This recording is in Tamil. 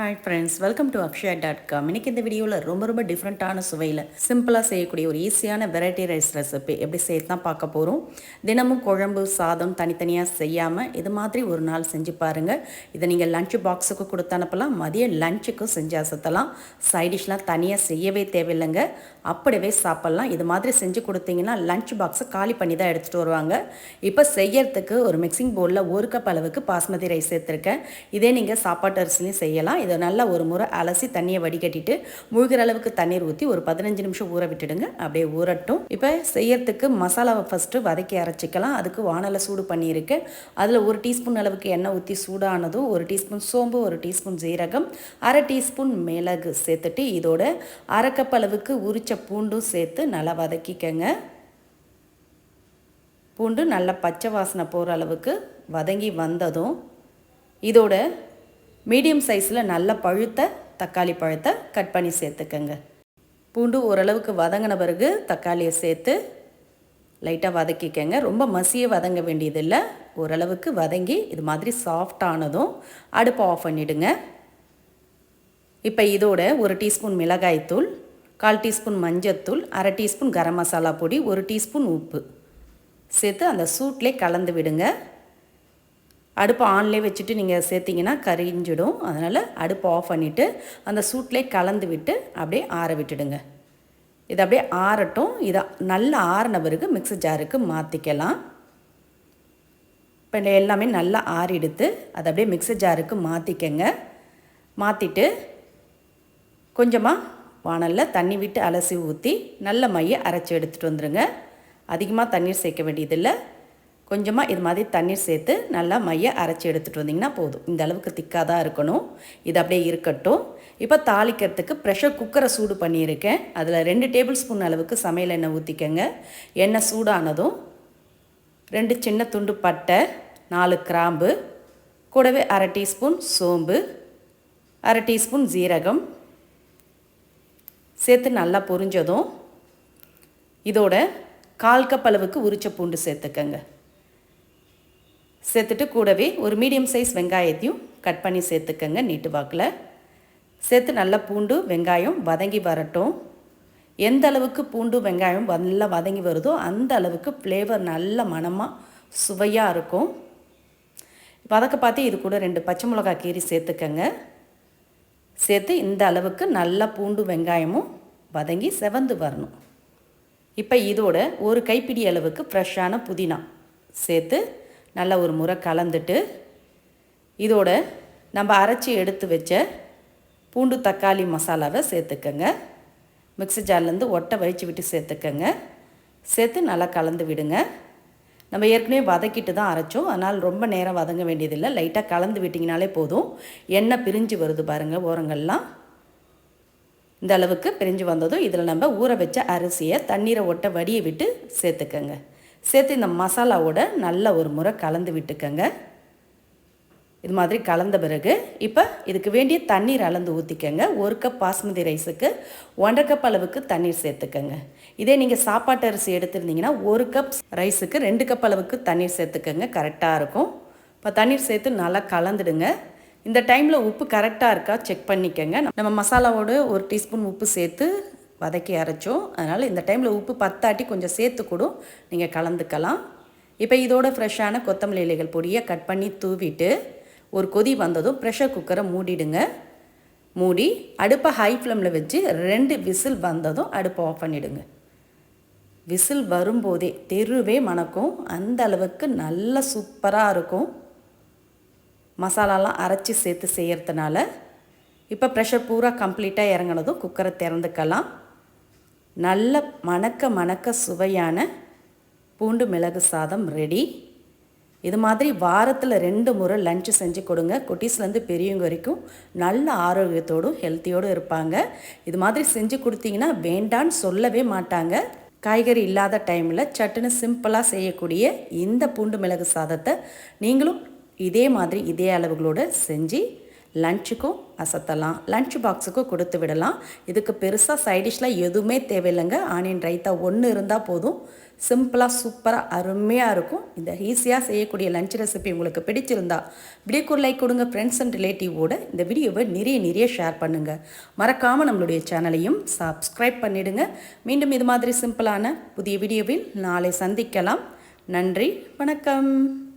Hi friends welcome to Akshaya dot com இன்றைக்கி இந்த வீடியோவில் ரொம்ப ரொம்ப டிஃப்ரெண்ட்டான சுவையில் சிம்பிளாக செய்யக்கூடிய ஒரு ஈஸியான வெரைட்டி ரைஸ் ரெசிபி எப்படி செய்ய தான் பார்க்க போகிறோம் தினமும் குழம்பு சாதம் தனித்தனியாக செய்யாமல் இது மாதிரி ஒரு நாள் செஞ்சு பாருங்கள் இதை நீங்கள் லஞ்ச் பாக்ஸுக்கு கொடுத்து அனுப்பலாம் மதியம் லஞ்சுக்கும் செஞ்சு அசத்தலாம். சைடிஷ்லாம் தனியாக செய்யவே தேவையில்லைங்க. அப்படியே சாப்பிட்லாம். இது மாதிரி செஞ்சு கொடுத்தீங்கன்னா லஞ்ச் பாக்ஸை காலி பண்ணி தான் எடுத்துகிட்டு வருவாங்க. இப்போ செய்யறதுக்கு ஒரு மிக்சிங் பவுலில் ஒரு கப் அளவுக்கு பாஸ்மதி ரைஸ் சேர்த்துருக்கேன். இதே நீங்கள் சாப்பாட்டு அரிசிலையும் செய்யலாம். இதை நல்லா ஒரு முறை அலசி தண்ணியை வடிகட்டிட்டு முழுகிற அளவுக்கு தண்ணீர் ஊற்றி ஒரு பதினஞ்சு நிமிஷம் ஊற விட்டுடுங்க. அப்படியே ஊறட்டும். இப்போ செய்யறதுக்கு மசாலாவை ஃபஸ்ட்டு வதக்கி அரைச்சிக்கலாம். அதுக்கு வானலை சூடு பண்ணியிருக்கேன் அதில் ஒரு டீஸ்பூன் அளவுக்கு எண்ணெய் ஊற்றி சூடானதும் ஒரு டீஸ்பூன் சோம்பு ஒரு டீஸ்பூன் ஜீரகம் அரை டீஸ்பூன் மிளகு சேர்த்துட்டு இதோட அரை கப் அளவுக்கு உரிச்ச பூண்டும் சேர்த்து நல்லா வதக்கிக்கங்க. பூண்டு நல்லா பச்சை வாசனை போகிற அளவுக்கு வதங்கி வந்ததும் இதோட மீடியம் சைஸில் நல்ல பழுத்த தக்காளி பழத்தை கட் பண்ணி சேர்த்துக்கங்க. பூண்டு ஓரளவுக்கு வதங்கின பிறகு தக்காளியை சேர்த்து லைட்டாக வதக்கிக்கங்க. ரொம்ப மசிய வதங்க வேண்டியதில்லை. ஓரளவுக்கு வதங்கி இது மாதிரி சாஃப்டானதும் அடுப்பை ஆஃப் பண்ணிவிடுங்க இப்போ இதோட ஒரு டீஸ்பூன் மிளகாய்த்தூள் கால் டீஸ்பூன் மஞ்சத்தூள் அரை டீஸ்பூன் கரம் மசாலா பொடி ஒரு டீஸ்பூன் உப்பு. சேர்த்து அந்த சூட்லேயே கலந்து விடுங்க. அடுப்பை ஆன்லேயே வச்சுட்டு நீங்கள் சேர்த்திங்கன்னா கரிஞ்சிடும். அதனால் அடுப்பை ஆஃப் பண்ணிவிட்டு அந்த சூட்லேயே கலந்து விட்டு அப்படியே ஆற விட்டுடுங்க. இது அப்படியே ஆறட்டும். இதை நல்லா ஆறின பிறகு மிக்ஸி ஜாருக்கு மாற்றிக்கலாம் இப்போ எல்லாமே நல்லா ஆறிடுத்து அதை அப்படியே மிக்ஸி ஜாருக்கு மாற்றிக்கங்க மாற்றிட்டு கொஞ்சமாக வானலில் தண்ணி விட்டு அலசி ஊற்றி நல்ல மையை அரைச்சி எடுத்துகிட்டு வந்துடுங்க அதிகமாக தண்ணீர் சேர்க்க வேண்டியதில்லை. கொஞ்சமாக இது மாதிரி தண்ணீர் சேர்த்து நல்லா மைய அரைச்சி எடுத்துகிட்டு வந்திங்கன்னா போதும். இந்த அளவுக்கு திக்காக தான் இருக்கணும். இது அப்படியே இருக்கட்டும். இப்போ தாளிக்கிறதுக்கு ப்ரெஷர் குக்கரை சூடு பண்ணியிருக்கேன். அதில் ரெண்டு டேபிள் ஸ்பூன் அளவுக்கு சமையல் எண்ணெய் ஊற்றிக்கங்க எண்ணெய் சூடானதும் ரெண்டு சின்ன துண்டு பட்டை நாலு கிராம்பு கூடவே அரை டீஸ்பூன் சோம்பு அரை டீஸ்பூன் ஜீரகம் சேர்த்து நல்லா பொரிஞ்சதும் இதோட கால் கப் அளவுக்கு உரிச்ச பூண்டு சேர்த்துக்கங்க. சேர்த்துட்டு கூடவே ஒரு மீடியம் சைஸ் வெங்காயத்தையும் கட் பண்ணி சேர்த்துக்கங்க நீட்டு வாக்கில். சேர்த்து நல்லா பூண்டு வெங்காயம் வதங்கி வரட்டும். எந்த அளவுக்கு பூண்டு வெங்காயம் நல்லா வதங்கி வருதோ அந்த அளவுக்கு ஃப்ளேவர் நல்ல மனமாக சுவையாக இருக்கும். வதக்க பார்த்து இது கூட ரெண்டு பச்சை மிளகா கீரி சேர்த்துக்கங்க. சேர்த்து இந்த அளவுக்கு நல்லா பூண்டு வெங்காயமும் வதங்கி செவந்து வரணும். இப்போ இதோட ஒரு கைப்பிடி அளவுக்கு ஃப்ரெஷ்ஷான புதினா சேர்த்து நல்லா ஒரு முறை கலந்துட்டு இதோட நம்ம அரைச்சி எடுத்து வச்ச பூண்டு தக்காளி மசாலாவை சேர்த்துக்கோங்க. மிக்ஸி ஜார்லேருந்து ஒட்டை வழித்து விட்டு சேர்த்துக்கோங்க. சேர்த்து நல்லா கலந்து விடுங்க. நம்ம ஏற்கனவே வதக்கிட்டு தான் அரைச்சோம். அதனால் ரொம்ப நேரம் வதங்க வேண்டியதில்லை. லைட்டாக கலந்து விட்டிங்கனாலே போதும். எண்ணெய் பிரிஞ்சு வருது பாருங்கள் ஓரங்கள்லாம். இந்த அளவுக்கு பிரிஞ்சு வந்ததும் இதில் நம்ம ஊற வச்ச அரிசியை தண்ணீரை ஒட்ட வடியை விட்டு சேர்த்துக்கோங்க. சேர்த்து இந்த மசாலாவோட நல்ல ஒரு முறை கலந்து விட்டுக்கங்க. இது மாதிரி கலந்த பிறகு இப்போ இதுக்கு வேண்டிய தண்ணீர் அளந்து ஊற்றிக்கங்க ஒரு கப் பாஸ்மதி ரைஸுக்கு ஒன்றரை கப் அளவுக்கு தண்ணீர் சேர்த்துக்கங்க. இதே நீங்கள் சாப்பாட்டு அரிசி எடுத்திருந்தீங்கன்னா ஒரு கப் ரைஸுக்கு ரெண்டு கப் அளவுக்கு தண்ணீர் சேர்த்துக்கங்க. கரெக்டாக இருக்கும். இப்போ தண்ணீர் சேர்த்து நல்லா கலந்துடுங்க. இந்த டைமில் உப்பு கரெக்டாக இருக்கா செக் பண்ணிக்கங்க. நம்ம மசாலாவோடு ஒரு டீஸ்பூன் உப்பு சேர்த்து வதக்கி அரைச்சோம். அதனால் இந்த டைமில் உப்பு பத்தாட்டி கொஞ்சம் சேர்த்து கூட. நீங்கள் கலந்துக்கலாம். இப்போ இதோட ஃப்ரெஷ்ஷான கொத்தமல்லி இலைகள் பொடியை கட் பண்ணி தூவிட்டு ஒரு கொதி வந்ததும் ப்ரெஷர் குக்கரை மூடிடுங்க. மூடி அடுப்பை ஹை ஃப்ளேமில் வச்சு ரெண்டு விசில் வந்ததும் அடுப்பை ஆஃப் பண்ணிவிடுங்க விசில் வரும்போதே தெருவே மணக்கும். அந்த அளவுக்கு நல்ல சூப்பராக இருக்கும். மசாலாலாம் அரைச்சி சேர்த்து செய்கிறதுனால இப்போ ப்ரெஷர் பூரா கம்ப்ளீட்டாக இறங்கினதும் குக்கரை திறந்துக்கலாம். நல்ல மணக்க மணக்க சுவையான பூண்டு மிளகு சாதம் ரெடி இது மாதிரி வாரத்தில் ரெண்டு முறை லஞ்சு செஞ்சு கொடுங்க. குட்டீஸ்லேருந்து பெரியவங்க வரைக்கும் நல்ல ஆரோக்கியத்தோடும் ஹெல்த்தியோடும் இருப்பாங்க. இது மாதிரி செஞ்சு கொடுத்தீங்கன்னா வேண்டான்னு சொல்லவே மாட்டாங்க. காய்கறி இல்லாத டைமில் சட்டுன்னு சிம்பிளாக செய்யக்கூடிய இந்த பூண்டு மிளகு சாதத்தை நீங்களும் இதே மாதிரி இதே அளவுகளோடு செஞ்சு லஞ்சுக்கும் அசத்தலாம். லஞ்ச் பாக்ஸுக்கும் கொடுத்து விடலாம். இதுக்கு பெருசாக சைடிஷ்லாம் எதுவுமே தேவையில்லைங்க. ஆனியன் ரைத்தா ஒன்று இருந்தால் போதும். சிம்பிளாக சூப்பராக அருமையாக இருக்கும். இந்த ஈஸியாக செய்யக்கூடிய லஞ்ச் ரெசிபி உங்களுக்கு பிடிச்சிருந்தா வீடியோக்கு ஒரு லைக் கொடுங்க ஃப்ரெண்ட்ஸ் அண்ட் ரிலேட்டிவோட இந்த வீடியோவை நிறைய நிறைய ஷேர் பண்ணுங்கள் மறக்காமல் நம்மளுடைய சேனலையும் சப்ஸ்கிரைப் பண்ணிவிடுங்க மீண்டும் இது மாதிரி சிம்பிளான புதிய வீடியோவில் நாளை சந்திக்கலாம். நன்றி வணக்கம்.